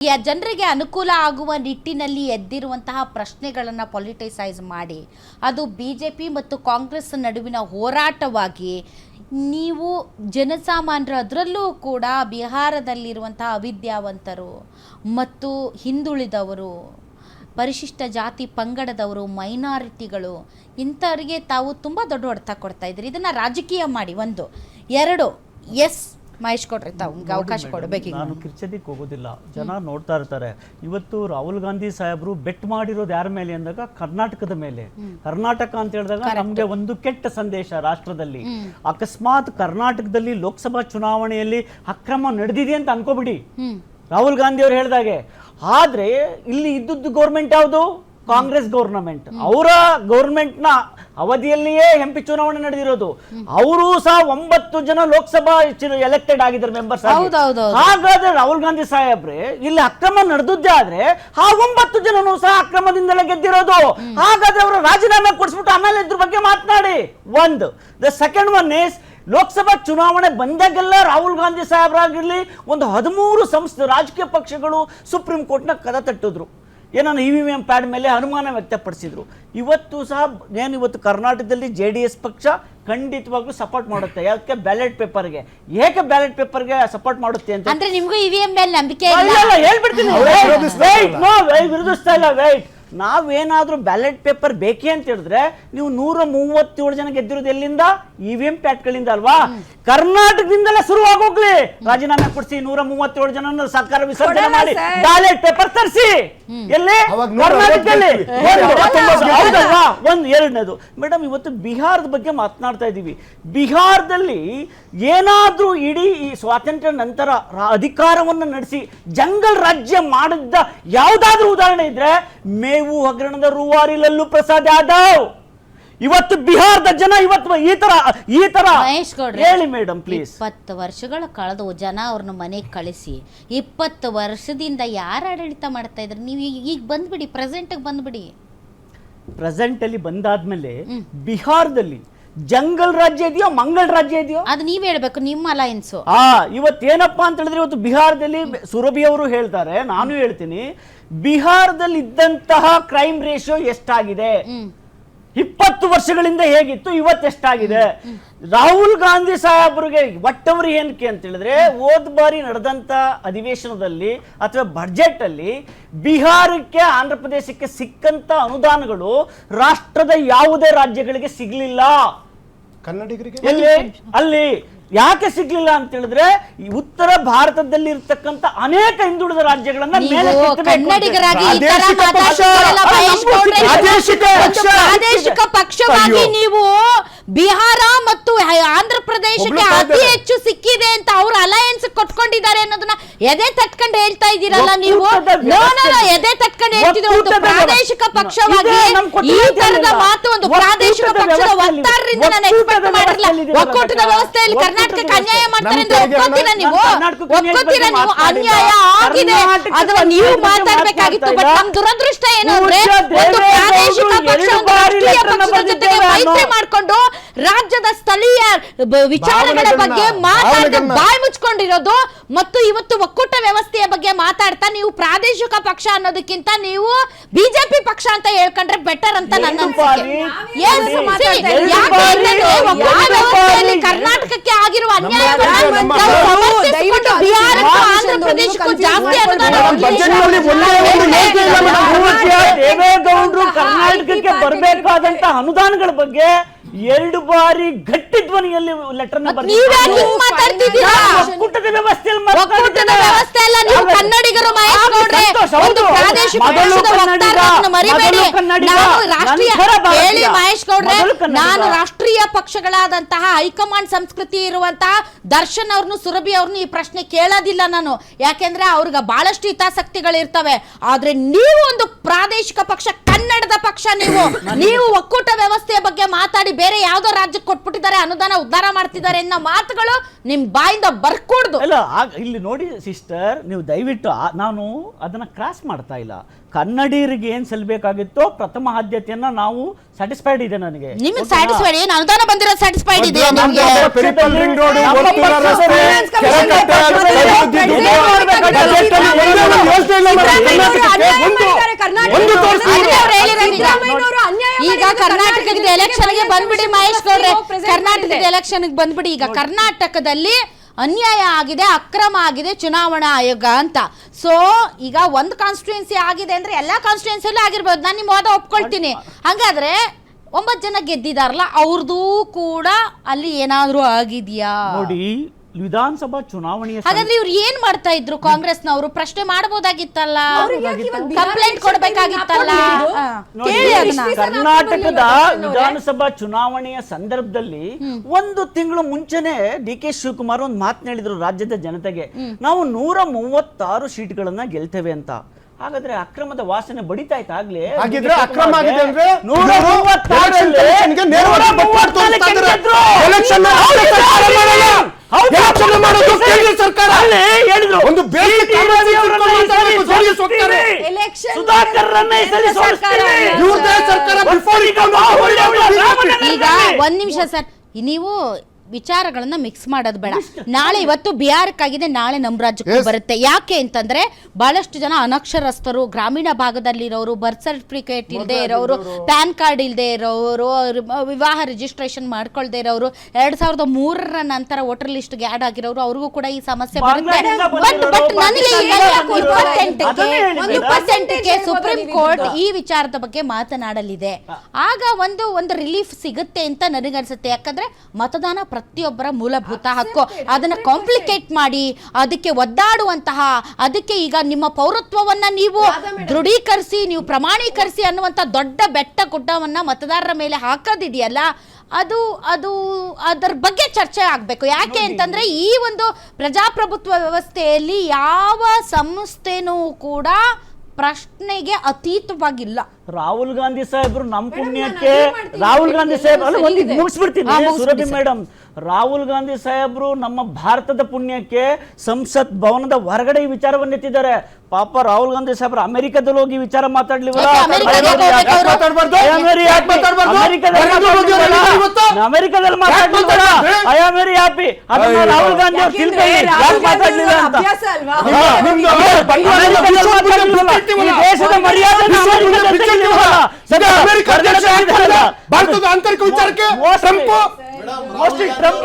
ಜನರಿಗೆ ಅನುಕೂಲ ಆಗುವ ನಿಟ್ಟಿನಲ್ಲಿ ಎದ್ದಿರುವಂತಹ ಪ್ರಶ್ನೆಗಳನ್ನು ಪೊಲಿಟಿಸೈಸ್ ಮಾಡಿ. ಅದು ಬಿ ಜೆ ಪಿ ಮತ್ತು ಕಾಂಗ್ರೆಸ್ ನಡುವಿನ ಹೋರಾಟವಾಗಿ ನೀವು ಜನಸಾಮಾನ್ಯರು ಅದರಲ್ಲೂ ಕೂಡ ಬಿಹಾರದಲ್ಲಿರುವಂತಹ ಅವಿದ್ಯಾವಂತರು ಮತ್ತು ಹಿಂದುಳಿದವರು, ಪರಿಶಿಷ್ಟ ಜಾತಿ ಪಂಗಡದವರು, ಮೈನಾರಿಟಿಗಳು ಇಂಥವರಿಗೆ ತಾವು ತುಂಬ ದೊಡ್ಡ ಹೊಡೆತ ಕೊಡ್ತಾ ಇದ್ದೀರಿ. ಇದನ್ನು ರಾಜಕೀಯ ಮಾಡಿ. ಒಂದು. ಎರಡು. ಎಸ್. ಮಹೇಶ್ ಕೊಡ್ರಿ ತಾವು ನಿಮ್ಗೆ ಅವಕಾಶ ಕೊಡಬೇಕು ನಾನು ಕಿರ್ಚದಿಕ್ಕೆ ಹೋಗೋದಿಲ್ಲ. ಜನ ನೋಡ್ತಾ ಇರ್ತಾರೆ. ಇವತ್ತು ರಾಹುಲ್ ಗಾಂಧಿ ಸಾಹೇಬರು ಬೆಟ್ ಮಾಡಿರೋದು ಯಾರ ಮೇಲೆ ಅಂದಾಗ ಕರ್ನಾಟಕದ ಮೇಲೆ. ಕರ್ನಾಟಕ ಅಂತ ಹೇಳಿದಾಗ ನಮ್ಗೆ ಒಂದು ಕೆಟ್ಟ ಸಂದೇಶ ರಾಷ್ಟ್ರದಲ್ಲಿ. ಅಕಸ್ಮಾತ್ ಕರ್ನಾಟಕದಲ್ಲಿ ಲೋಕಸಭಾ ಚುನಾವಣೆಯಲ್ಲಿ ಅಕ್ರಮ ನಡೆದಿದೆ ಅಂತ ಅನ್ಕೋಬಿಡಿ. ರಾಹುಲ್ ಗಾಂಧಿ ಅವ್ರು ಹೇಳಿದಾಗೆ. ಆದ್ರೆ ಇಲ್ಲಿ ಇದ್ದದ್ದು ಗೌರ್ಮೆಂಟ್ ಯಾವುದು? ಕಾಂಗ್ರೆಸ್ ಗೌರ್ನಮೆಂಟ್. ಅವರ ಗೌರ್ಮೆಂಟ್ನ ಅವಧಿಯಲ್ಲಿಯೇ ಎಂಪಿ ಚುನಾವಣೆ ನಡೆದಿರೋದು. ಅವರು ಸಹ ಒಂಬತ್ತು ಜನ ಲೋಕಸಭಾ ಎಲೆಕ್ಟೆಡ್ ಆಗಿದ್ದಾರೆ ಮೆಂಬರ್ಸ್. ಹಾಗಾದ್ರೆ ರಾಹುಲ್ ಗಾಂಧಿ ಸಾಹೇಬ್ರೆ ಇಲ್ಲಿ ಅಕ್ರಮ ನಡೆದದ್ದೇ ಆದ್ರೆ ಆ ಒಂಬತ್ತು ಜನನು ಸಹ ಅಕ್ರಮದಿಂದಲೇ ಗೆದ್ದಿರೋದು. ಹಾಗಾದ್ರೆ ಅವರು ರಾಜೀನಾಮೆ ಕೊಡಿಸ್ಬಿಟ್ಟು ಆಮೇಲೆ ಇದ್ರ ಬಗ್ಗೆ ಮಾತನಾಡಿ. ಒಂದು the second one is Lok Sabha ಚುನಾವಣೆ ಬಂದಾಗೆಲ್ಲ ರಾಹುಲ್ ಗಾಂಧಿ ಸಾಹೇಬ್ರಾಗಿರ್ಲಿ ಒಂದು ಹದಿಮೂರು ಸಂಸ್ಥೆ ರಾಜಕೀಯ ಪಕ್ಷಗಳು ಸುಪ್ರೀಂ ಕೋರ್ಟ್ನ ಕದ ತಟ್ಟಿದ್ರು. ಏನೋ ಇ ವಿ ಎಂ ಪ್ಯಾಡ್ ಮೇಲೆ ಅನುಮಾನ ವ್ಯಕ್ತಪಡಿಸಿದ್ರು. ಇವತ್ತು ಸಹ ಏನು ಇವತ್ತು ಕರ್ನಾಟಕದಲ್ಲಿ ಜೆ ಡಿ ಎಸ್ ಪಕ್ಷ ಖಂಡಿತವಾಗ್ಲೂ ಸಪೋರ್ಟ್ ಮಾಡುತ್ತೆ. ಯಾಕೆ? ಬ್ಯಾಲೆಟ್ ಪೇಪರ್ಗೆ ಏಕೆ ಬ್ಯಾಲೆಟ್ ಪೇಪರ್ಗೆ ಸಪೋರ್ಟ್ ಮಾಡುತ್ತೆ ಅಂತ? ಅಂದ್ರೆ ನಿಮಗೂ ಇ ವಿ ಎಂ ಮೇಲೆ ನಂಬಿಕೆ ಇಲ್ಲ, ಹೇಳ್ಬಿಡ್ತೀನಿ. ವಿರೋಧಿಸ್ತಾ ಇಲ್ಲ. ವೈಟ್ ನಾವೇನಾದ್ರೂ ಬ್ಯಾಲೆಟ್ ಪೇಪರ್ ಬೇಕೇ ಅಂತ ಹೇಳಿದ್ರೆ ನೀವು ನೂರ ಮೂವತ್ತೇಳು ಜನ ಗೆದ್ದಿರೋದು ಎಲ್ಲಿಂದ? ಇ ವಿ ಎಂ ಪ್ಯಾಟ್ಗಳಿಂದ ಅಲ್ವಾ? ಕರ್ನಾಟಕದಿಂದಲೇ ಶುರುವಾಗೋಗ್ಲಿ ರಾಜೀನಾಮೆ ಕೊಡಿಸಿ ನೂರ ಮೂವತ್ತೇಳು ಜನ ಸರ್ಕಾರ ವಿಸರ್ಜನೆ ಮಾಡಿ. ಬ್ಯಾಲೆಟ್ ಪೇಪರ್ ತರಿಸಿ. ಎಲ್ಲಿ? ಕರ್ನಾಟಕದಲ್ಲಿ. ಒಂದು- ಹೌದಲ್ವಾ? ಒಂದು ಎರಡನೇದು. ಮೇಡಮ್ ಇವತ್ತು ಬಿಹಾರದ ಬಗ್ಗೆ ಮಾತನಾಡ್ತಾ ಇದ್ದೀವಿ. ಬಿಹಾರದಲ್ಲಿ ಏನಾದರೂ ಇಡೀ ಈ ಸ್ವಾತಂತ್ರ್ಯ ನಂತರ ಅಧಿಕಾರವನ್ನು ನಡೆಸಿ ಜಂಗಲ್ ರಾಜ್ಯ ಮಾಡಿದ್ದ ಯಾವುದಾದ್ರೂ ಉದಾಹರಣೆ ಇದ್ರೆ ಮೇವು ಹಗರಣದ ರೂವಾರಿ ಲಲ್ಲು ಪ್ರಸಾದ್ ಯಾದವ್ ಇವತ್ತು ಬಿಹಾರದ ಜನ ಇವತ್ತು ಈ ತರ ಈ ತರ. ಮಹೇಶ್ ಗೌಡ್ರೆ ಹೇಳಿ ಮೇಡಮ್ ಪ್ಲೀಸ್ ಇಪ್ಪತ್ತು ವರ್ಷಗಳ ಕಳೆದು ಜನ ಅವ್ರನ್ನ ಮನೆಗೆ ಕಳಿಸಿ. ಇಪ್ಪತ್ತು ವರ್ಷದಿಂದ ಯಾರು ಆಡಳಿತ ಮಾಡ್ತಾ ಇದ್ರಿ? ನೀವು ಈಗ ಈಗ ಬಂದ್ಬಿಡಿ ಪ್ರೆಸೆಂಟ್ ಬಂದ್ಬಿಡಿ. ಪ್ರೆಸೆಂಟ್ ಅಲ್ಲಿ ಬಂದಾದ್ಮೇಲೆ ಬಿಹಾರದಲ್ಲಿ ಜಂಗಲ್ ರಾಜ್ಯ ಇದೆಯೋ ಮಂಗಲ್ ರಾಜ್ಯ ಇದೆಯೋ? ಅದು ನೀವ್ ಹೇಳ್ಬೇಕು ನಿಮ್ಮ ಅಲಯನ್ಸು ಆ ಇವತ್ತೇನಪ್ಪಾ ಅಂತ ಹೇಳಿದ್ರೆ ಇವತ್ತು ಬಿಹಾರದಲ್ಲಿ ಸುರಭಿ ಅವರು ಹೇಳ್ತಾರೆ ನಾನು ಹೇಳ್ತೀನಿ ಬಿಹಾರದಲ್ಲಿ ಇದ್ದಂತಹ ಕ್ರೈಮ್ ರೇಷಿಯೋ ಎಷ್ಟಾಗಿದೆ ಇಪ್ಪತ್ತು ವರ್ಷಗಳಿಂದ ಹೇಗಿತ್ತು ಇವತ್ತೆಷ್ಟಾಗಿದೆ ರಾಹುಲ್ ಗಾಂಧಿ ಸಾಹೇಬ್ರಿಗೆ ಒಟ್ಟವರು ಏನಕ್ಕೆ ಅಂತ ಹೇಳಿದ್ರೆ ಹೋದ್ ಬಾರಿ ನಡೆದಂತ ಅಧಿವೇಶನದಲ್ಲಿ ಅಥವಾ ಬಜೆಟ್ ಅಲ್ಲಿ ಬಿಹಾರಕ್ಕೆ ಆಂಧ್ರ ಪ್ರದೇಶಕ್ಕೆ ಸಿಕ್ಕಂತ ಅನುದಾನಗಳು ರಾಷ್ಟ್ರದ ಯಾವುದೇ ರಾಜ್ಯಗಳಿಗೆ ಸಿಗ್ಲಿಲ್ಲ. ಕನ್ನಡಿಗರಿಗೆ ಅಲ್ಲಿ. ಯಾಕೆ ಸಿಗ್ಲಿಲ್ಲ ಅಂತ ಹೇಳಿದ್ರೆ ಈ ಉತ್ತರ ಭಾರತದಲ್ಲಿ ಇರ್ತಕ್ಕಂಥ ಅನೇಕ ಹಿಂದುಳಿದ ರಾಜ್ಯಗಳನ್ನ ಮೇಲೆ ನೀವು ಕೆತ್ತಬೇಕು ಅಂತ ಕನ್ನಡಿಗರಾಗಿ ಈ ತರ ಪ್ರಾದೇಶಿಕ ಪಕ್ಷ. ಮಾತಾಡ್ತಿರಲ್ಲ ಅದು ಮಹೇಶ್ ಪ್ರಾದೇಶಿಕ ಒಂದು ಪಕ್ಷ. ಪ್ರಾದೇಶಿಕ ಪಕ್ಷವಾಗಿ ಅಯ್ಯೋ. ನೀವು ಬಿಹಾರ ಮತ್ತು ಆಂಧ್ರಪ್ರದೇಶಕ್ಕೆ ಆಂಧ್ರ ಪ್ರದೇಶಕ್ಕೆ ಒಬ್ಳು ಅತಿ. ಹೆಚ್ಚು ಸಿಕ್ಕಿದೆ ಅಂತ ಅವ್ರ ಅಲಯನ್ಸ್ ಕೊಟ್ಕೊಂಡಿದ್ದಾರೆ ಅನ್ನೋದನ್ನ ಎದೆ ತಟ್ಕೊಂಡು ಹೇಳ್ತಾ ಇದ್ದೀರಲ್ಲ ನೀವು ಒಕ್ಕೂಟದ ನೋ ನೋ ನೋ, ಎದೆ ತಟ್ಕೊಂಡು ಹೇಳ್ತಿದ್ರು ಒಂದು ಒಕ್ಕೂಟದ ಪ್ರಾದೇಶಿಕ ಪಕ್ಷವಾಗಿ ಇದೇ ನಮ್ ಈ ತರದ. ಮಾತು ಒಂದು ಒಕ್ಕೂಟದ ಪ್ರಾದೇಶಿಕ ಪಕ್ಷದ ವ್ಯವಸ್ಥೆಯಲ್ಲಿ- ವಕ್ತಾರರಿಂದ ನಾನು ಎಕ್ಸ್ಪೆಕ್ಟ್ ವ್ಯವಸ್ಥೆಯಲ್ಲಿ ಒಕ್ಕೂಟದ ವ್ಯವಸ್ಥೆಯಲ್ಲಿ ಒಕ್ಕೂಟದ ಕರ್ನಾಟಕಕ್ಕೆ ಅನ್ಯಾಯ. ಮಾಡ್ತಾರೆ ಅಂತ ಒಪ್ಕೋತೀರಾ ನೀವು? ಒಪ್ಕೋತೀರಾ ನೀವು? ಅನ್ಯಾಯ ಆಗಿದೆ. ಅಥವಾ ನೀವು ಮಾತಾಡಬೇಕಾಗಿತ್ತು ಬಟ್ ನಮ್ ದುರದೃಷ್ಟ ಏನು ಅಂದ್ರೆ ಒಂದು ಪ್ರಾದೇಶಿಕ ಪಕ್ಷ ಒಂದು ರಾಷ್ಟ್ರೀಯ ಪಕ್ಷದ ಜೊತೆಗೆ ಮೈತ್ರಿ ಮಾಡ್ಕೊಂಡು ರಾಜ್ಯದ ಸ್ಥಳೀಯ ವಿಚಾರಗಳ ಬಗ್ಗೆ ಮಾತಾಡದೆ ಬಾಯಿ ಮುಚ್ಕೊಂಡಿರೋದು ಮತ್ತು ಇವತ್ತು ಒಕ್ಕೂಟ ವ್ಯವಸ್ಥೆಯ ಬಗ್ಗೆ ಮಾತಾಡ್ತಾ ನೀವು ಪ್ರಾದೇಶಿಕ ಪಕ್ಷ ಅನ್ನೋದಕ್ಕಿಂತ ನೀವು ಬಿಜೆಪಿ ಪಕ್ಷ ಅಂತ ಹೇಳ್ಕೊಂಡ್ರೆ ಬೆಟರ್ ಅಂತ ನನ್ನ ಅನಿಸಿಕೆ. ಕರ್ನಾಟಕಕ್ಕೆ ಆಗಿರುವ ದೇವೇಗೌಡರು ಕರ್ನಾಟಕಕ್ಕೆ ಬರಬೇಕಾದಂತ ಅನುದಾನಗಳ ಬಗ್ಗೆ ಎರಡು ಬಾರಿ ಗಟ್ಟಿ ಧ್ವನಿಯಲ್ಲಿ ಲೆಟರ್? ಒಕ್ಕೂಟದ ವ್ಯವಸ್ಥೆಯಲ್ಲಿ ಕನ್ನಡಿಗರು ಮಹೇಶ್ ಗೌಡ್ರೆ ನಾನು ರಾಷ್ಟ್ರೀಯ ರಾಷ್ಟ್ರೀಯ ಪಕ್ಷಗಳಾದಂತಹ ಹೈಕಮಾಂಡ್ ಸಂಸ್ಕೃತಿ ಇರುವಂತಹ ದರ್ಶನ್ ಅವ್ರನ್ನು ಸುರಭಿ ಅವ್ರನ್ನು ಈ ಪ್ರಶ್ನೆ ಕೇಳೋದಿಲ್ಲ ನಾನು. ಯಾಕೆಂದ್ರೆ ಅವ್ರಿಗೆ ಬಹಳಷ್ಟು ಹಿತಾಸಕ್ತಿಗಳಿರ್ತವೆ. ಆದ್ರೆ ನೀವು ಒಂದು ಪ್ರಾದೇಶಿಕ ಪಕ್ಷ ಕನ್ನಡದ ಪಕ್ಷ ನೀವು. ನೀವು ಒಕ್ಕೂಟ ವ್ಯವಸ್ಥೆಯ ಬಗ್ಗೆ ಮಾತಾಡಿ ಬೇರೆ ಯಾವ್ದೋ ರಾಜ್ಯಕ್ಕೆ ಕೊಟ್ಬಿಟ್ಟಿದ್ದಾರೆ ಅನುದಾನ ಉದ್ಧಾರ ಮಾಡ್ತಿದ್ದಾರೆ ಅನ್ನೋ ಮಾತುಗಳು ನಿಮ್ ಬಾಯಿಂದ ಬರ್ಕೂಡ್ದು. ಅಲ್ಲ ಆಗ ಇಲ್ಲಿ ನೋಡಿ ಸಿಸ್ಟರ್ ನೀವು ದಯವಿಟ್ಟು ಆ- ನಾನು ಅದನ್ನ ಕ್ರಾಸ್ ಮಾಡ್ತಾ ಇಲ್ಲ. ಕನ್ನಡಿಗರಿಗೆ ಏನ್ ಸಲ್ಬೇಕಾಗಿತ್ತೋ ಪ್ರಥಮ ಆದ್ಯತೆಯನ್ನ ನಾವು ಸ್ಯಾಟಿಸ್ಫೈಡ್ ಇದೆ ನನಗೆ. ನಿಮಗೆ? ಸ್ಯಾಟಿಸ್ಫೈಡ್ ಏನು? ಅನುದಾನ ಬಂದಿರೋ ಸ್ಯಾಟಿಸ್ಫೈಡ್ ಇದೆ ಈಗ. ಕರ್ನಾಟಕದ ಎಲೆಕ್ಷನ್ಗೆ ಬಂದ್ಬಿಡಿ ಮಹೇಶ್ ಗೌಡ್ರೆ ಕರ್ನಾಟಕದ ಎಲೆಕ್ಷನ್ ಎಲೆಕ್ಷನ್ಗೆ ಬಂದ್ಬಿಡಿ. ಈಗ ಕರ್ನಾಟಕದಲ್ಲಿ ಅನ್ಯಾಯ ಆಗಿದೆ ಅಕ್ರಮ ಆಗಿದೆ ಚುನಾವಣಾ ಆಯೋಗ ಅಂತ. ಸೊ ಈಗ ಒಂದು ಕಾನ್ಸ್ಟಿಟ್ಯೂನ್ಸಿ ಆಗಿದೆ ಅಂದ್ರೆ ಎಲ್ಲಾ ಕಾನ್ಸ್ಟಿಟ್ಯೂನ್ಸಿಯಲ್ಲೂ ಆಗಿರ್ಬೋದು. ನಾನು ನಿಮ್ಮ ವಾದ ಒಪ್ಕೊಳ್ತೀನಿ. ಹಂಗಾದ್ರೆ ಒಂಬತ್ತು ಜನ ಗೆದ್ದಿದಾರಲ್ಲ ಅವ್ರದ್ದು ಕೂಡ ಅಲ್ಲಿ ಏನಾದ್ರೂ ಆಗಿದ್ಯಾ? ನೋಡಿ ವಿಧಾನಸಭಾ ಚುನಾವಣೆಯ ಹಾಗಾದ್ರೆ ಇವ್ರು ಏನ್ ಮಾಡ್ತಾ ಇದ್ರು ಕಾಂಗ್ರೆಸ್ನವರು? ಪ್ರಶ್ನೆ ಮಾಡಬಹುದಾಗಿತ್ತಲ್ಲ ಕಂಪ್ಲೇಂಟ್ ಕೊಡ್ಬೇಕಾಗಿತ್ತಲ್ಲ? ಕೇಳಿ ಅದನ್ನ. ಕರ್ನಾಟಕದ ವಿಧಾನಸಭಾ ಚುನಾವಣೆಯ ಸಂದರ್ಭದಲ್ಲಿ ಒಂದು ತಿಂಗಳು ಮುಂಚೆನೆ ಡಿ ಕೆ ಶಿವಕುಮಾರ್ ಒಂದು ಮಾತನಾಡಿದ್ರು ಹೇಳಿದ್ರು ರಾಜ್ಯದ ಜನತೆಗೆ. ನಾವು ನೂರ ಮೂವತ್ತಾರು ಸೀಟ್ಗಳನ್ನ ಗೆಲ್ತೇವೆ ಅಂತ. ಹಾಗಾದ್ರೆ ಅಕ್ರಮದ ವಾಸನೆ ಬಡಿತಾ ಇತ್ತು ಆಗ್ಲೇ ಹಾಗಿದ್ರೆ ಅಕ್ರಮ ಆಗಿದೆ ಅಂದ್ರೆ ನೂರ ಮೂವತ್ತಾರರಲ್ಲಿ ತೋರಿಸ್ತಾ ಇದ್ದಾರೆ. Election ನ ಸರ್ಕಾರ ಸರ್. ಮಾಡಲ್ಲ. ಹೌದು Election ನ ಮಾಡೋದು ಕೇಂದ್ರ ಸರ್ಕಾರ. ಅಲ್ಲೇ ಹೇಳಿದ್ರು ಒಂದು ಇಟ್ಕೊಂಡು ಮಾತಾಡ್ಬೇಕು. Election ಸುಧಾಕರ್ರನ್ನ ಈ ಸರಿ ಸರ್ಕಾರ ಸೋಲಿಸ್ತೀವಿ. ಅಲ್ಲ. ಇವ್ರದ್ದೇ ಈಗ ಒಂದ್ ನಿಮಿಷ ಸರ್ ನೀವು ವಿಚಾರಗಳನ್ನ ಮಿಕ್ಸ್ ಮಾಡೋದು ಬೇಡ. ನಾಳೆ ಇವತ್ತು ಬಿಹಾರಕ್ಕಾಗಿದೆ ನಾಳೆ ನಮ್ಮ ರಾಜ್ಯಕ್ಕೆ ಬರುತ್ತೆ. ಯಾಕೆ ಅಂತಂದ್ರೆ ಬಹಳಷ್ಟು ಜನ ಅನಕ್ಷರಸ್ಥರು ಗ್ರಾಮೀಣ ಭಾಗದಲ್ಲಿರೋರು ಬರ್ತ್ ಸರ್ಟಿಫಿಕೇಟ್ ಇಲ್ಲದೆ ಇರೋರು ಪ್ಯಾನ್ ಕಾರ್ಡ್ ಇಲ್ಲದೆ ಇರೋರು ಅವ್ರು ವಿವಾಹ ರಿಜಿಸ್ಟ್ರೇಷನ್ ಮಾಡ್ಕೊಳ್ದೆ ಇರೋರು ಎರಡ್ ಸಾವಿರದ ಮೂರರ ನಂತರ ವೋಟರ್ ಲಿಸ್ಟ್ಗೆ ಆಡ್ ಆಗಿರೋರು ಅವ್ರಿಗೂ ಕೂಡ ಈ ಸಮಸ್ಯೆ ಬರುತ್ತೆ. ಬಟ್ ಬಟ್ ನನಗೆ ಪರ್ಸೆಂಟ್ಗೆ ಸುಪ್ರೀಂ ಕೋರ್ಟ್ ಈ ವಿಚಾರದ ಬಗ್ಗೆ ಮಾತನಾಡಲಿದೆ. ಆಗ ಒಂದು ಒಂದು ರಿಲೀಫ್ ಸಿಗುತ್ತೆ ಅಂತ ನನಗನ್ಸುತ್ತೆ. ಯಾಕಂದ್ರೆ ಮತದಾನ ಪ್ರತಿಯೊಬ್ಬರ ಮೂಲಭೂತ ಹಕ್ಕು. ಅದನ್ನ ಕಾಂಪ್ಲಿಕೇಟ್ ಮಾಡಿ ಅದಕ್ಕೆ ಒದ್ದಾಡುವಂತಹ ಅದಕ್ಕೆ ಈಗ ನಿಮ್ಮ ಪೌರತ್ವವನ್ನ ನೀವು ದೃಢೀಕರಿಸಿ ನೀವು ಪ್ರಮಾಣೀಕರಿಸಿ ಅನ್ನುವಂಥ ದೊಡ್ಡ ಬೆಟ್ಟ ಗುಡ್ಡವನ್ನು ಮತದಾರರ ಮೇಲೆ ಹಾಕೋದಿದೆಯಲ್ಲ ಅದು ಅದು ಅದರ ಬಗ್ಗೆ ಚರ್ಚೆ ಆಗಬೇಕು. ಯಾಕೆ ಅಂತಂದ್ರೆ ಈ ಒಂದು ಪ್ರಜಾಪ್ರಭುತ್ವ ವ್ಯವಸ್ಥೆಯಲ್ಲಿ ಯಾವ ಸಂಸ್ಥೆನೂ ಕೂಡ ಪ್ರಶ್ನೆಗೆ ಅತೀತವಾಗಿಲ್ಲ. ರಾಹುಲ್ ಗಾಂಧಿ ಸಾಹೇಬ್ರು ನಮ್ಮ ಪುಣ್ಯಕ್ಕೆ. ರಾಹುಲ್ ಗಾಂಧಿ ಸಾಹೇಬ್ ಅಲ್ಲಿ ಮುಗಿಸ್ಬಿಡ್ತೀನಿ. ಸುರಭಿ ಸರ್. ಮೇಡಮ್ ರಾಹುಲ್ ಗಾಂಧಿ ಸಾಹೇಬರು ನಮ್ಮ ಭಾರತದ ಪುಣ್ಯಕ್ಕೆ ಸಂಸತ್ ಭವನದ ಹೊರಗಡೆ ಈ ವಿಚಾರವನ್ನು ಎತ್ತಿದ್ದಾರೆ. ಪಾಪ ರಾಹುಲ್ ಗಾಂಧಿ ಸಾಹೇಬ್ರು ಅಮೆರಿಕದಲ್ಲಿ ಹೋಗಿ ಈ ವಿಚಾರ ಮಾತಾಡ್ಲಿವಲ್ಲ? ಅಮೆರಿಕದಲ್ಲಿ ಮಾತಾಡ್ಲಿವಲ್ಲ ಐ ಆಮ್ ವೆರಿ ಹ್ಯಾಪಿ ಅದನ್ನ ರಾಹುಲ್ ಗಾಂಧಿ ಅವ್ರು ತಿಳ್ಕೊಳ್ಳಿ. ಯಾಕೆ ಮಾತಾಡ್ಲಿಲ್ಲ ಅಂತ? ದೇಶದ ಮರ್ಯಾದೆ. ಅಮೆರಿಕ ಭಾರತದ ಆಂತರಿಕ ವಿಚಾರಕ್ಕೆ ಟ್ರಂಪ್ ಮೋಸ್ಟ್ಲಿ ಟ್ರಂಪ್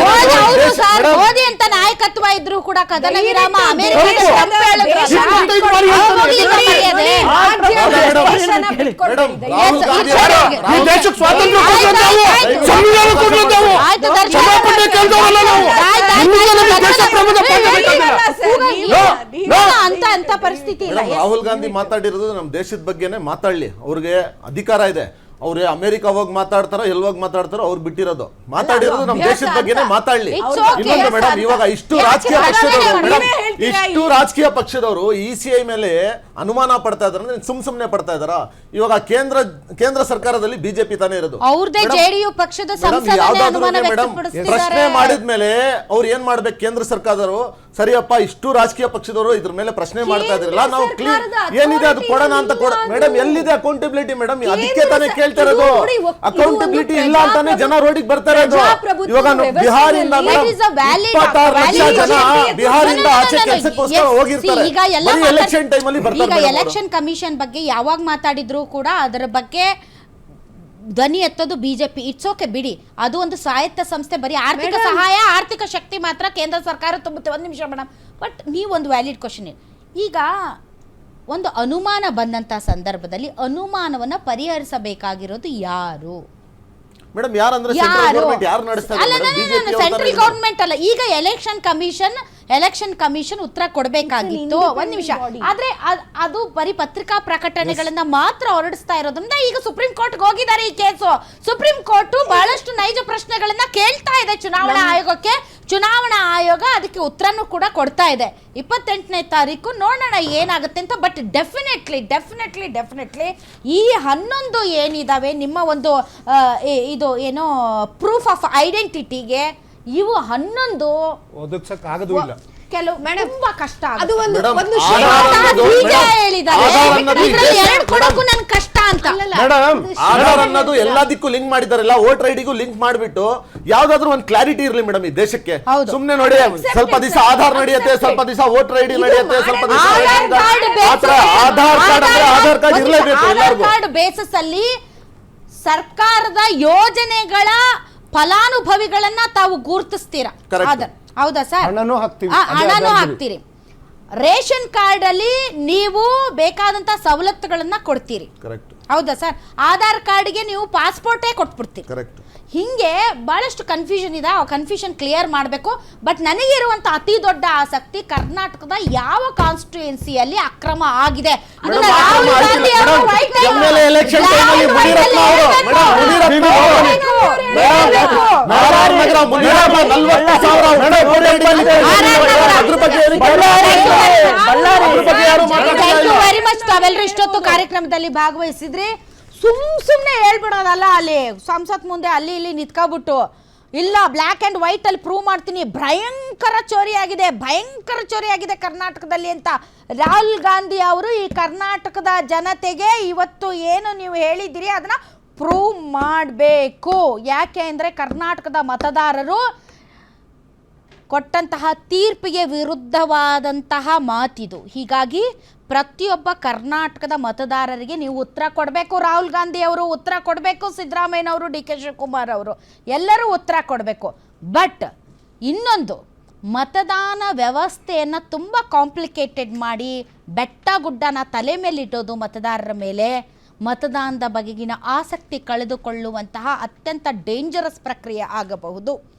ಮೋದಿ ಅವರು ಸರ್ ಮೋದಿ ಅಂತ ನಾಯಕತ್ವ ಇದ್ರು ಕೂಡ ಕದನ ವಿರಾಮ ಅಮೆರಿಕದ ಟ್ರಂಪ್ ಅಂತ ಅಂತ ಪರಿಸ್ಥಿತಿ ಇಲ್ಲ ರಾಹುಲ್ ಗಾಂಧಿ ಮಾತಾಡಿರೋದು ನಮ್ಮ ದೇಶದ ಬಗ್ಗೆನೇ ಮಾತಾಡ್ಲಿ ಅವ್ರಿಗೆ ಅಧಿಕಾರ ಇದೆ ಅವ್ರು ಅಮೆರಿಕ ಹೋಗಿ ಮಾತಾಡ್ತಾರ ಎಲ್ ಹೋಗಿ ಮಾತಾಡ್ತಾರೋ ಅವ್ರು ಬಿಟ್ಟಿರೋದು. ಮಾತಾಡಿರೋದು ನಮ್ಮ ದೇಶದ ಬಗ್ಗೆನೇ ಮಾತಾಡ್ಲಿ. ಇನ್ನೊಂದು ಮೇಡಮ್ ಇವಾಗ ಇಷ್ಟು ರಾಜಕೀಯ ಪಕ್ಷದವರು ಮೇಡಮ್ ಇಷ್ಟು ರಾಜಕೀಯ ಪಕ್ಷದವರು ಇ ಸಿ ಐ ಮೇಲೆ ಅನುಮಾನ ಪಡ್ತಾ ಇದಾರೆ ಅಂದ್ರೆ ಸುಮ್ ಸುಮ್ನೆ ಪಡ್ತಾ ಇದಾರ? ಇವಾಗ ಕೇಂದ್ರ ಕೇಂದ್ರ ಸರ್ಕಾರದಲ್ಲಿ ಬಿಜೆಪಿ ತಾನೇ ಇರೋದು. ಪ್ರಶ್ನೆ ಮಾಡಿದ್ಮೇಲೆ ಅವ್ರು ಏನ್ ಮಾಡ್ಬೇಕು ಕೇಂದ್ರ ಸರ್ಕಾರದವರು? ಸರಿಯಪ್ಪ ಇಷ್ಟು ರಾಜಕೀಯ ಪಕ್ಷದವರು ಇದ್ರ ಮೇಲೆ ಪ್ರಶ್ನೆ ಮಾಡ್ತಾ ಇದ್ರಲ್ಲ ನಾವು ಕ್ಲೀನ್ ಏನಿದೆ ಅದು ಕೊಡೋಣ ಅಂತ ಕೊಡ ಮೇಡಮ್ ಎಲ್ಲಿದೆ ಅಕೌಂಟಬಿಲಿಟಿ ಮೇಡಮ್ ಅದಕ್ಕೆ ತಾನೇ ಕೇಳ್ತಿರೋದು ಕೇಳ್ತಾ ಇರೋದು. ಅಕೌಂಟಬಿಲಿಟಿ ಇಲ್ಲ ಅಂತಾನೆ ಜನ ರೋಡಿಗೆ ಬರ್ತಾರೆ ಇವಾಗ ಬಿಹಾರಿಂದ ಇಪ್ಪತ್ತಾರು ಲಕ್ಷ ಜನ ಬಿಹಾರಿಂದ ಆಚೆ. ಕೆಲಸಕ್ಕೋಸ್ಕರ ಹೋಗಿರ್ತಾರೆ. ಎಲೆಕ್ಷನ್ ಟೈಮಲ್ಲಿ ಬರ್ತಾರೆ. ಅವರು. ಎಲೆಕ್ಷನ್ ಕಮಿಷನ್ ಬಗ್ಗೆ ಯಾವಾಗ ಮಾತಾಡಿದ್ರು ಕೂಡ ಅದರ ಬಗ್ಗೆ ಧ್ವನಿ ಎತ್ತೋದು ಬಿಜೆಪಿ. ಇಟ್ಸ್ ಓಕೆ ಬಿಡಿ. ಅದು ಒಂದು ಸ್ವಾಯತ್ತ ಸಂಸ್ಥೆ ಬರೀ ಆರ್ಥಿಕ ಸಹಾಯ ಆರ್ಥಿಕ ಶಕ್ತಿ ಮಾತ್ರ ಕೇಂದ್ರ ಸರ್ಕಾರ ತುಂಬುತ್ತೆ. ಒಂದು ನಿಮಿಷ ಮೇಡಮ್ ಬಟ್ ನೀವೊಂದು ವ್ಯಾಲಿಡ್ ಕ್ವಶನ್ ಈಗ ಒಂದು ಅನುಮಾನ ಬಂದಂತ ಸಂದರ್ಭದಲ್ಲಿ ಅನುಮಾನವನ್ನ ಪರಿಹರಿಸಬೇಕಾಗಿರೋದು ಯಾರು? ಮೇಡಮ್ ಯಾರಂದ್ರೆ ಸೆಂಟ್ರಲ್ ಯಾರು? ಅಲ್ಲ ಸೆಂಟ್ರಲ್ ಗೌರ್ಮೆಂಟ್ ಅಲ್ಲ ಈಗ ಎಲೆಕ್ಷನ್ ಕಮಿಷನ್ ಎಲೆಕ್ಷನ್ ಕಮಿಷನ್ ಉತ್ತರ ಕೊಡಬೇಕಾಗಿತ್ತು. ಒಂದ್ ನಿಮಿಷ. ಆದ್ರೆ ಅದ್- ಅದು ಬರೀ ಪತ್ರಿಕಾ ಪ್ರಕಟಣೆಗಳನ್ನ ಮಾತ್ರ ಹೊರಡಿಸ್ತಾ ಇರೋದ್ರಿಂದ ಈಗ ಸುಪ್ರೀಂ ಕೋರ್ಟ್ ಹೋಗಿದ್ದಾರೆ ಈ ಕೇಸು. ಸುಪ್ರೀಂ ಕೋರ್ಟ್ ಬಹಳಷ್ಟು ನೈಜ ಪ್ರಶ್ನೆಗಳನ್ನ ಕೇಳ್ತಾ ಇದೆ ಚುನಾವಣಾ ಆಯೋಗಕ್ಕೆ. ಚುನಾವಣಾ ಆಯೋಗ ಅದಕ್ಕೆ ಉತ್ತರನೂ ಕೂಡ ಕೊಡ್ತಾ ಇದೆ. ಇಪ್ಪತ್ತೆಂಟನೇ ತಾರೀಕು ನೋಡೋಣ ಏನಾಗುತ್ತೆ ಅಂತ ಬಟ್ ಡೆಫಿನೆಟ್ಲಿ ಡೆಫಿನೆಟ್ಲಿ ಡೆಫಿನೆಟ್ಲಿ ಈ ಹನ್ನೊಂದು ಏನಿದಾವೆ ನಿಮ್ಮ ಒಂದು ಆ, ಇದು ಏನೋ ಪ್ರೂಫ್ ಆಫ್ ಐಡೆಂಟಿಟಿಗೆ ಇವು ಹನ್ನೊಂದು ಒದಗ್ಸಕ್ ಆಗದು ಇಲ್ಲ. ಕೆಲವು ಮೇಡಮ್ ತುಂಬಾ ಕಷ್ಟ ಅದು ಒಂದು Madam, ಒಂದು ಆಧಾರ ಅನ್ನೋದು- ಮೇಡಮ್, ಹೇಳಿದ್ದಾರೆ. ಆಧಾರ ಅನ್ನೋದು ಇದ್ರಲ್ಲಿ ಇದೆ. ಎರಡು ನನ್ ಕಷ್ಟ ಅಂತ. ಮೇಡಮ್ ಆಧಾರ್ ಅನ್ನೋದು ಎಲ್ಲದಕ್ಕೂ ಲಿಂಕ್ ಮಾಡಿದಾರಲ್ಲ ವೋಟರ್ ಐಡಿಗೂ ಲಿಂಕ್ ಮಾಡ್ಬಿಟ್ಟು ಯಾವ್ದಾದ್ರು ಒಂದು ಕ್ಲಾರಿಟಿ ಇರ್ಲಿ ಮೇಡಮ್ ಈ ದೇಶಕ್ಕೆ. ಹೌದು. ಸುಮ್ನೆ ನೋಡಿ ಸ್ವಲ್ಪ ದಿವಸ ಆಧಾರ್ ನಡೆಯುತ್ತೆ ಸ್ವಲ್ಪ ದಿವಸ ವೋಟರ್ ಐಡಿ ನಡೆಯುತ್ತೆ ಸ್ವಲ್ಪ ದಿವಸ ಆಧಾರ್ ಕಾರ್ಡ್ ಆಧಾರ್ ಕಾರ್ಡ್ ಅಂದ್ರೆ ಆಧಾರ್ ಕಾರ್ಡ್ ಇರ್ಲೇಬೇಕು ಆಧಾರ್ ಎಲ್ಲರಿಗೂ. ಕಾರ್ಡ್ ಬೇಸಸ್ ಅಲ್ಲಿ ಸರ್ಕಾರದ ಯೋಜನೆಗಳ ಫಲಾನುಭವಿಗಳನ್ನ ತಾವು ಗುರುತಿಸ್ತೀರಾ. ಹೌದಾ ಸರ್? ಹಣನೂ ಹಾಕ್ತೀರಿ. ರೇಷನ್ ಕಾರ್ಡ್ ಅಲ್ಲಿ ನೀವು ಬೇಕಾದಂತ ಸವಲತ್ತುಗಳನ್ನ ಕೊಡ್ತೀರಿ. ಕರೆಕ್ಟ್ ಹೌದಾ ಸರ್? ಆಧಾರ್ ಕಾರ್ಡ್ಗೆ ನೀವು ಪಾಸ್ಪೋರ್ಟೇ ಕೊಟ್ಬಿಡ್ತೀರಿ. ಕರೆಕ್ಟ್ ಹಿಂಗೆ ಬಹಳಷ್ಟು ಕನ್ಫ್ಯೂಷನ್ ಇದೆ. ಆ ಕನ್ಫ್ಯೂಷನ್ ಕ್ಲಿಯರ್ ಮಾಡಬೇಕು. ಬಟ್ ನನಗೆ ಇರುವಂತ ಅತಿ ದೊಡ್ಡ ಆಸಕ್ತಿ ಕರ್ನಾಟಕದ ಯಾವ ಕಾನ್ಸ್ಟಿಟ್ಯೂಯೆನ್ಸಿಯಲ್ಲಿ ಅಕ್ರಮ ಆಗಿದೆ. ಅದನ್ನ ರಾಹುಲ್ ಗಾಂಧಿ. ಅವರು. ತಾವೆಲ್ಲರೂ ಇಷ್ಟೊತ್ತು ಕಾರ್ಯಕ್ರಮದಲ್ಲಿ ಭಾಗವಹಿಸಿದ್ರಿ. ಸುಮ್ ಸುಮ್ನೆ ಹೇಳ್ಬಿಡೋದಲ್ಲ ಅಲ್ಲಿ. ಸಂಸತ್ ಮುಂದೆ ಅಲ್ಲಿ ಇಲ್ಲಿ ನಿತ್ಕೊಬಿಟ್ಟು. ಇಲ್ಲ ಬ್ಲ್ಯಾಕ್ ಅಂಡ್ ವೈಟ್ ಅಲ್ಲಿ ಪ್ರೂವ್ ಮಾಡ್ತೀನಿ. ಭಯಂಕರ ಚೋರಿ ಆಗಿದೆ. ಭಯಂಕರ ಚೋರಿ ಆಗಿದೆ ಕರ್ನಾಟಕದಲ್ಲಿ ಅಂತ ರಾಹುಲ್ ಗಾಂಧಿ ಅವರು ಈ ಕರ್ನಾಟಕದ ಜನತೆಗೆ ಇವತ್ತು ಏನು ನೀವು ಹೇಳಿದಿರಿ ಅದನ್ನ ಪ್ರೂವ್ ಮಾಡಬೇಕು. ಯಾಕೆ ಅಂದರೆ ಕರ್ನಾಟಕದ ಮತದಾರರು ಕೊಟ್ಟಂತಹ ತೀರ್ಪಿಗೆ ವಿರುದ್ಧವಾದಂತಹ ಮಾತಿದು. ಹೀಗಾಗಿ ಪ್ರತಿಯೊಬ್ಬ ಕರ್ನಾಟಕದ ಮತದಾರರಿಗೆ ನೀವು ಉತ್ತರ ಕೊಡಬೇಕು. ರಾಹುಲ್ ಗಾಂಧಿ ಅವರು ಉತ್ತರ ಕೊಡಬೇಕು ಸಿದ್ದರಾಮಯ್ಯನವರು ಡಿ ಕೆ ಶಿವಕುಮಾರ್ ಅವರು. ಎಲ್ಲರೂ ಉತ್ತರ ಕೊಡಬೇಕು. ಬಟ್ ಇನ್ನೊಂದು, ಮತದಾನ ವ್ಯವಸ್ಥೆಯನ್ನು ತುಂಬ ಕಾಂಪ್ಲಿಕೇಟೆಡ್ ಮಾಡಿ ಬೆಟ್ಟ ಗುಡ್ಡನ ತಲೆ ಮೇಲೆ ಇಟ್ಟೋದು ಮತದಾರರ ಮೇಲೆ. ಮತದಾನದ ಬಗೆಗಿನ ಆಸಕ್ತಿ ಕಳೆದುಕೊಳ್ಳುವಂತಹ ಅತ್ಯಂತ ಡೇಂಜರಸ್ ಪ್ರಕ್ರಿಯೆ ಆಗಬಹುದು.